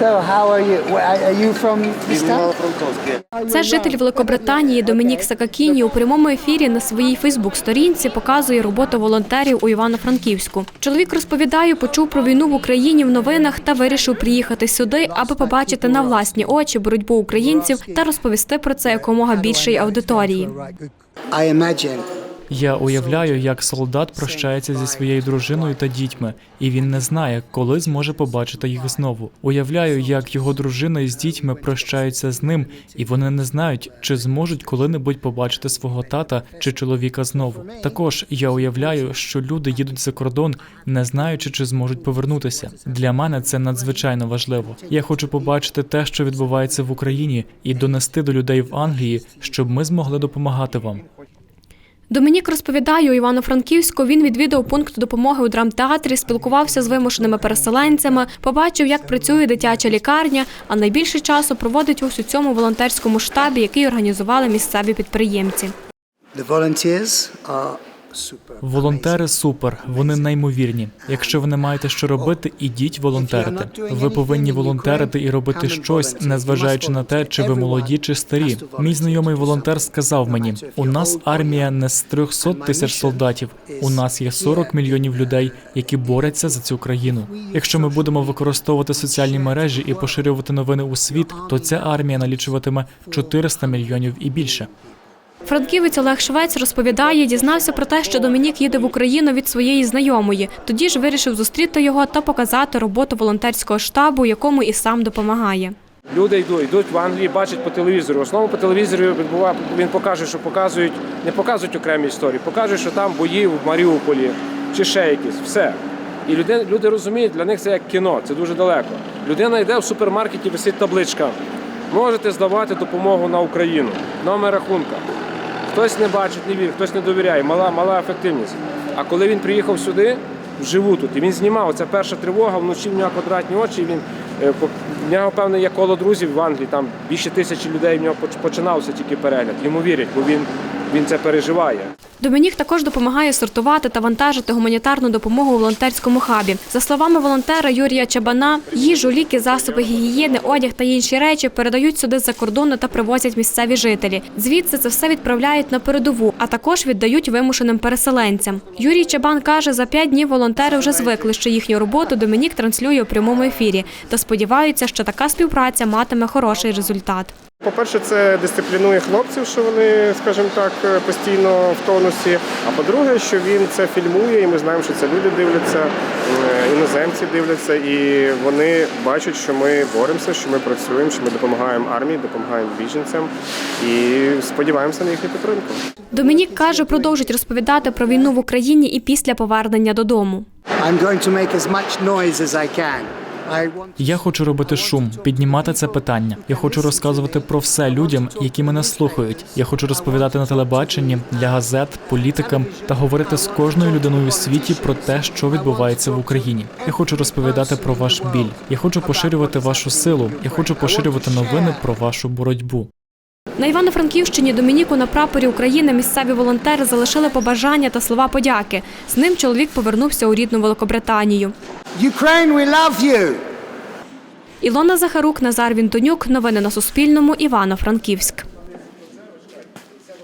So how are you? Are you from? Це житель Великобританії Домінік Сакакіні у прямому ефірі на своїй Фейсбук-сторінці показує роботу волонтерів у Івано-Франківську. Чоловік розповідає, почув про війну в Україні в новинах та вирішив приїхати сюди, аби побачити на власні очі боротьбу українців та розповісти про це якомога більшій аудиторії. I imagine Я уявляю, як солдат прощається зі своєю дружиною та дітьми, і він не знає, коли зможе побачити їх знову. Уявляю, як його дружина із дітьми прощаються з ним, і вони не знають, чи зможуть коли-небудь побачити свого тата чи чоловіка знову. Також я уявляю, що люди їдуть за кордон, не знаючи, чи зможуть повернутися. Для мене це надзвичайно важливо. Я хочу побачити те, що відбувається в Україні, і донести до людей в Англії, щоб ми змогли допомагати вам. Домінік розповідає, у Івано-Франківську він відвідав пункт допомоги у драмтеатрі, спілкувався з вимушеними переселенцями, побачив, як працює дитяча лікарня, а найбільше часу проводить ось у цьому волонтерському штабі, який організували місцеві підприємці. the volunteers are. Волонтери супер, вони неймовірні. Якщо ви не маєте що робити, ідіть волонтерити. Ви повинні волонтерити і робити щось, незважаючи на те, чи ви молоді чи старі. Мій знайомий волонтер сказав мені: у нас армія не з 300 тисяч солдатів. У нас є 40 мільйонів людей, які борються за цю країну. Якщо ми будемо використовувати соціальні мережі і поширювати новини у світ, то ця армія налічуватиме 400 мільйонів і більше. Франківець Олег Швець розповідає, дізнався про те, що Домінік їде в Україну від своєї знайомої. Тоді ж вирішив зустріти його та показати роботу волонтерського штабу, якому і сам допомагає. Люди йдуть, йдуть в Англії, бачать по телевізору. В основному по телевізору він покаже, що показують, не показують окремі історії, покажуть, що там бої в Маріуполі чи ще якісь. Все. І люди, люди розуміють, для них це як кіно, це дуже далеко. Людина йде в супермаркеті, висить табличка. Можете здавати допомогу на Україну. Номер рахунка. Хтось не бачить, не вірить, хтось не довіряє, мала, мала ефективність. А коли він приїхав сюди, вживу тут, і він знімав, це перша тривога, вночі в нього квадратні очі, він е, в нього, певне, є коло друзів в Англії, там більше тисячі людей в нього починався тільки перегляд. Йому вірять, бо він, він це переживає. Домінік також допомагає сортувати та вантажити гуманітарну допомогу у волонтерському хабі. За словами волонтера Юрія Чабана, їжу, ліки, засоби гігієни, одяг та інші речі передають сюди з-за кордону та привозять місцеві жителі. Звідси це все відправляють на передову, а також віддають вимушеним переселенцям. Юрій Чабан каже, за п'ять днів волонтери вже звикли, що їхню роботу Домінік транслює у прямому ефірі та сподіваються, що така співпраця матиме хороший результат. По-перше, це дисциплінує хлопців, що вони, скажімо так, постійно в тонусі. А по-друге, що він це фільмує, і ми знаємо, що це люди дивляться, е, іноземці дивляться, і вони бачать, що ми боремося, що ми працюємо, що ми допомагаємо армії, допомагаємо біженцям і сподіваємося на їхню підтримку. Домінік каже, продовжить розповідати про війну в Україні і після повернення додому. I'm going to make as much noise as I can. Я хочу робити шум, піднімати це питання. Я хочу розказувати про все людям, які мене слухають. Я хочу розповідати на телебаченні для газет, політикам та говорити з кожною людиною у світі про те, що відбувається в Україні. Я хочу розповідати про ваш біль. Я хочу поширювати вашу силу. Я хочу поширювати новини про вашу боротьбу. На Івано-Франківщині Домініку на прапорі України місцеві волонтери залишили побажання та слова подяки. З ним чоловік повернувся у рідну Великобританію. Ukraine, we love you. Ілона Захарук, Назар Вінтонюк. Новини на Суспільному. Івано-Франківськ.